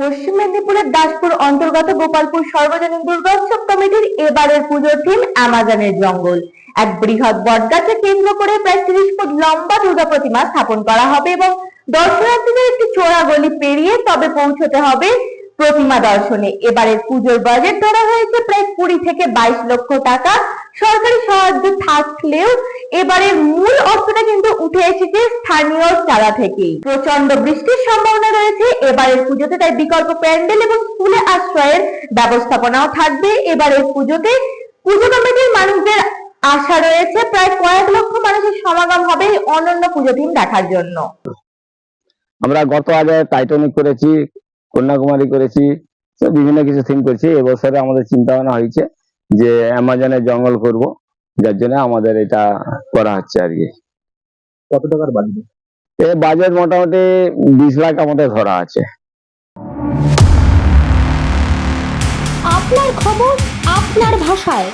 পশ্চিম মেদিনীপুরের দাসপুর অন্তর্গত গোপালপুর সর্বজনীন দুর্গোৎসব কমিটির এবারের পুজোর থিম অ্যামাজনের জঙ্গল। এক বৃহৎ বটগাছে কেন্দ্র করে প্রায় তিরিশ ফুট লম্বা দুর্গা প্রতিমা স্থাপন করা হবে এবং দর্শনার্থীদের একটি চোরা গলি পেরিয়ে তবে পৌঁছতে হবে প্রতিমা দর্শনে। এবারের পুজোর বাজেট ধরা হয়েছে প্রায় কুড়ি থেকে বাইশ লক্ষ টাকা। সরকারি সাহায্য থাকলেও এবারের মূল অর্থটা কিন্তু উঠে এসেছে স্থানীয় চারা থেকেই। প্রচণ্ড বৃষ্টির সম্ভাবনা রয়েছে, এবারের পুজোতে তাই বিকল্প প্যান্ডেল এবং স্কুলে আশ্রয়ের ব্যবস্থাপনাও থাকবে। এবারের পুজোতে পুজো কমিটির মানুষদের আশা রয়েছে, প্রায় কয়েক লক্ষ মানুষের সমাগম হবে এই অনন্য পুজো দিন দেখার জন্য। আমরা গত আগে টাইটানিক করেছি, কন্যাকুমারী করেছি বিভিন্ন কিছু থিম করেছি। এবছরে আমাদের চিন্তা ভাবনা হয়েছে যে অ্যামাজনের জঙ্গল করব, যার জন্য আমাদের এটা করা হচ্ছে আর কি। কত টাকার বাজেট? এ বাজেট মোটামুটি বিশ লাখ আমাদের ধরা আছে। আপনার খবর আপনার ভাষায়।